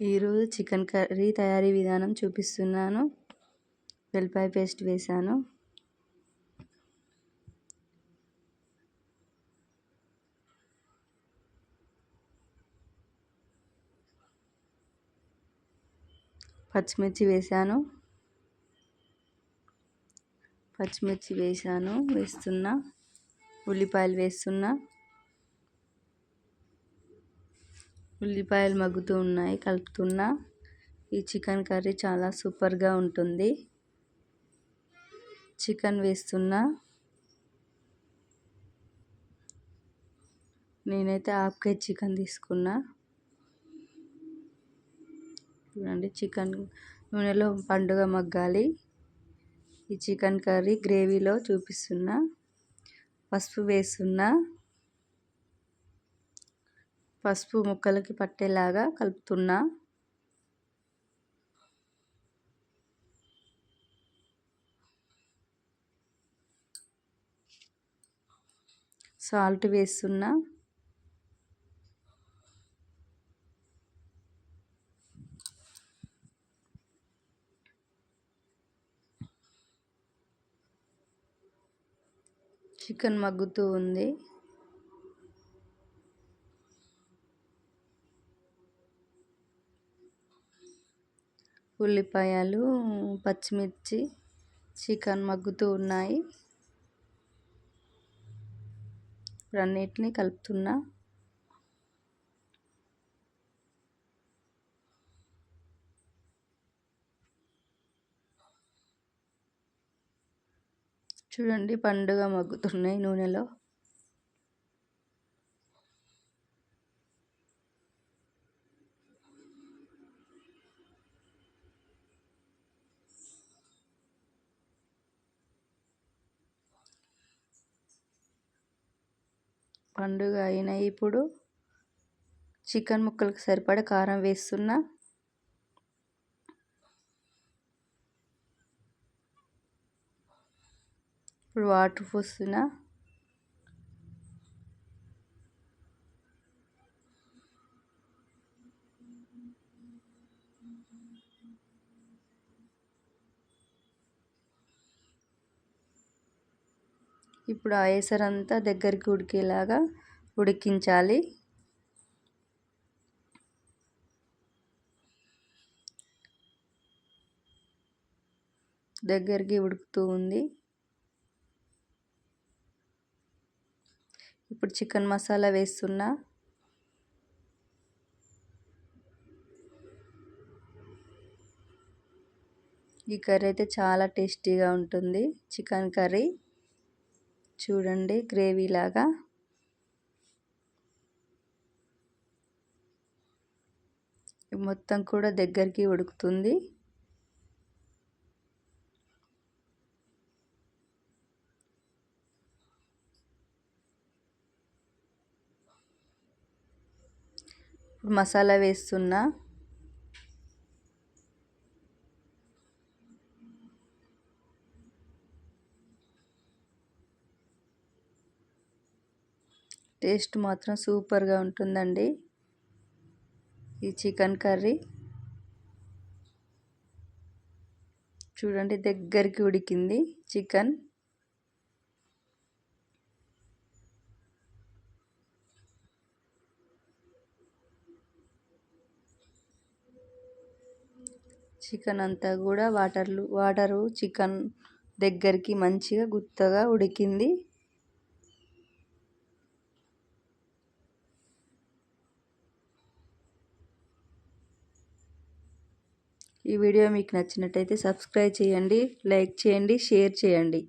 ఈరోజు chicken curry తయారీ విధానం చూపిస్తున్నాను. వెల్లిపాయ పేస్ట్ వేసాను పచ్చిమిర్చి వేసాను పచ్చిమిర్చి వేసాను వేస్తున్నా. ఉల్లిపాయలు వేస్తున్నా. ఉల్లిపాయలు మగ్గుతూ ఉన్నాయి కలుపుతున్నా. ఈ చికెన్ కర్రీ చాలా సూపర్గా ఉంటుంది. చికెన్ వేస్తున్నా. నేనైతే హాఫ్ కేజీ చికెన్ తీసుకున్నా. చూడండి చికెన్ నూనెలో పండుగ మగ్గాలి. ఈ చికెన్ కర్రీ గ్రేవీలో చూపిస్తున్నా. పసుపు వేస్తున్నా. పసుపు ముక్కలకి పట్టేలాగా కలుపుతున్నా. సాల్ట్ వేస్తున్నా. చికెన్ మగ్గుతూ ఉంది. ఉల్లిపాయలు పచ్చిమిర్చి చికెన్ మగ్గుతూ ఉన్నాయి. అన్నిటిని కలుపుతున్నా. చూడండి పండుగ మగ్గుతున్నాయి నూనెలో. పండుగ అయిన ఇప్పుడు చికెన్ ముక్కలకు సరిపడ కారం వేస్తున్నా. ఇప్పుడు వాటర్ పోస్తున్నా. ఇప్పుడు ఆ ఏసరంతా దగ్గరికి ఉడికేలాగా ఉడికించాలి. దగ్గరికి ఉడుకుతూ ఉంది. ఇప్పుడు చికెన్ మసాలా వేస్తున్నా. ఈ కర్రీ అయితే చాలా టేస్టీగా ఉంటుంది. Chicken curry. చూడండి గ్రేవీ లాగా మొత్తం కూడా దగ్గరికి ఉడుకుతుంది. మసాలా వేస్తున్నా. టేస్ట్ మాత్రం సూపర్గా ఉంటుందండి. ఈ చికెన్ కర్రీ. చూడండి దగ్గరికి ఉడికింది చికెన్. చికెన్ అంతా కూడా వాటర్లు వాటరు చికెన్ దగ్గరికి మంచిగా గుత్తగా ఉడికింది. ఈ వీడియో మీకు నచ్చినట్టయితే సబ్స్క్రైబ్ చేయండి లైక్ చేయండి షేర్ చేయండి.